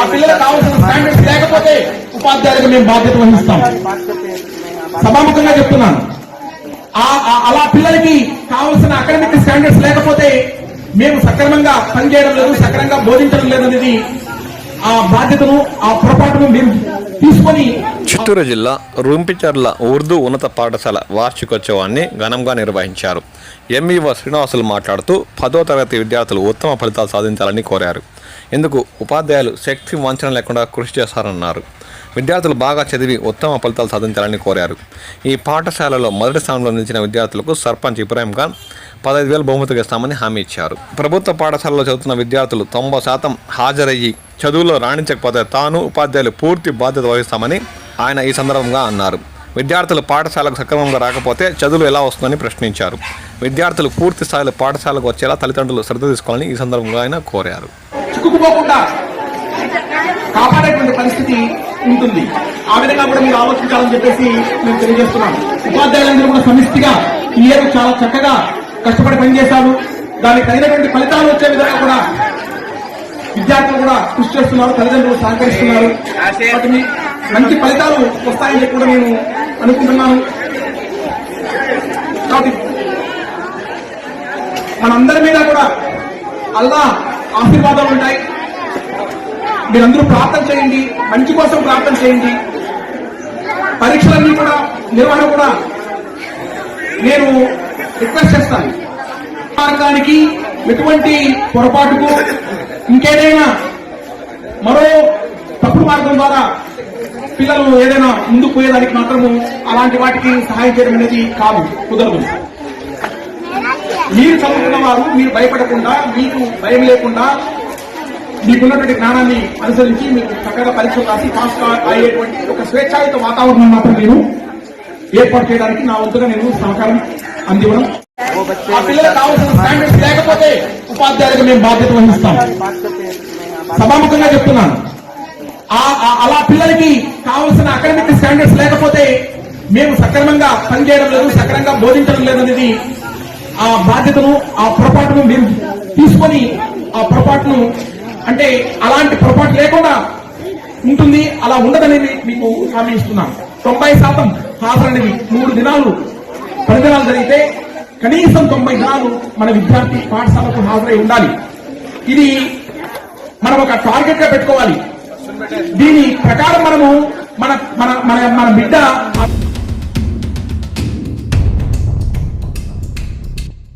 ఆ పిల్లలకు కావాల్సిన స్టాండర్డ్స్ లేకపోతే ఉపాధ్యాయులకు మేము బాధ్యత వహిస్తాం. సభాముఖంగా చెప్తున్నాను. అలా పిల్లలకి కావాల్సిన అకాడమిక్ స్టాండర్డ్స్ లేకపోతే మేము సక్రమంగా పనిచేయడం లేదు సక్రమంగా బోధించడం లేదు అనేది ఆ బాధ్యతను ఆ పొరపాటును మేము తీసుకొని చిత్తూరు జిల్లా రూంపిచర్ల ఉర్దూ ఉన్నత పాఠశాల వార్షికోత్సవాన్ని ఘనంగా నిర్వహించారు. ఎంఈఓ శ్రీనివాసులు మాట్లాడుతూ పదో తరగతి విద్యార్థులు ఉత్తమ ఫలితాలు సాధించాలని కోరారు. ఇందుకు ఉపాధ్యాయులు శక్తి వంచన లేకుండా కృషి చేస్తారన్నారు. విద్యార్థులు బాగా చదివి ఉత్తమ ఫలితాలు సాధించాలని కోరారు. ఈ పాఠశాలలో మొదటి స్థానంలో నిలిచిన విద్యార్థులకు సర్పంచ్ ఇబ్రాహిం ఖాన్ పదహైదు వేలు బహుమతిగా ఇస్తామని హామీ ఇచ్చారు. ప్రభుత్వ పాఠశాలలో చదువుతున్న విద్యార్థులు తొంభై శాతం హాజరయ్యి చదువులో రాణించకపోతే తాను ఉపాధ్యాయులు పూర్తి బాధ్యత వహిస్తామని ఆయన ఈ సందర్భంగా అన్నారు. విద్యార్థులు పాఠశాలకు సక్రమంగా రాకపోతే చదువులు ఎలా వస్తుందని ప్రశ్నించారు. విద్యార్థులు పూర్తి స్థాయిలో పాఠశాలకు వచ్చేలా తల్లిదండ్రులు శ్రద్ధ తీసుకోవాలని ఈ సందర్భంగా ఆయన కోరారు. కాపాడేటువంటి పరిస్థితి ఉంటుంది. ఆ విధంగా కూడా మీరు ఆలోచించాలని చెప్పేసి మేము తెలియజేస్తున్నాం ఉపాధ్యాయులందరూ కూడా సమిష్టిగా ఈ చాలా చక్కగా కష్టపడి పనిచేశారు దానికి తగినటువంటి ఫలితాలు వచ్చే విధంగా కూడా విద్యార్థులు కూడా కృషి చేస్తున్నారు తల్లిదండ్రులు సహకరిస్తున్నారు. వాటిని మంచి ఫలితాలు వస్తాయని చెప్పి కూడా నేను అనుకుంటున్నాను. కాబట్టి మనందరి మీద కూడా అల్లా ఆశీర్వాదాలు ఉంటాయి. మీరందరూ ప్రార్థన చేయండి మంచి కోసం ప్రార్థన చేయండి. పరీక్షలన్నీ కూడా నిర్వహణ కూడా నేను రిక్వెస్ట్ చేస్తాను. మార్గానికి ఎటువంటి పొరపాటుకు ఇంకేదైనా మరో తప్పుడు మార్గం ద్వారా పిల్లలు ఏదైనా ముందుకు పోయేదానికి మాత్రము అలాంటి వాటికి సహాయం చేయడం అనేది కాదు కుదరదు. మీరు చదువుకున్న వారు మీరు భయపడకుండా మీకు భయం లేకుండా మీకున్నటువంటి జ్ఞానాన్ని అనుసరించి మీకు చక్కగా పరీక్షలు రాసి పాస్ అయ్యేటువంటి ఒక స్వేచ్ఛాయుత వాతావరణం మాత్రం నేను ఏర్పాటు చేయడానికి నా వంతుగా నేను సహకారం అందివ్వడం. ఆ పిల్లలకు కావాల్సిన స్టాండర్డ్స్ లేకపోతే ఉపాధ్యాయులకు మేము బాధ్యత వహిస్తాం. సభాముఖంగా చెప్తున్నాను. అలా పిల్లలకి కావాల్సిన అకాడమిక్ స్టాండర్డ్స్ లేకపోతే మేము సక్రమంగా పనిచేయడం లేదు సక్రమంగా బోధించడం లేదు అనేది ఆ బాధ్యతను ఆ పొరపాటును మేము తీసుకొని ఆ పొరపాటును అంటే అలాంటి పొరపాటు లేకుండా ఉంటుంది అలా ఉండదనేది మీకు హామీ ఇస్తున్నాను. తొంభై శాతం హాజరనేవి మూడు దినాలు పది జరిగితే కనీసం తొంభై దినాలు మన విద్యార్థి పాఠశాలకు హాజరై ఉండాలి. ఇది మనం ఒక టార్గెట్గా పెట్టుకోవాలి. దీని ప్రకారం మనము మన మన మన మన బిడ్డ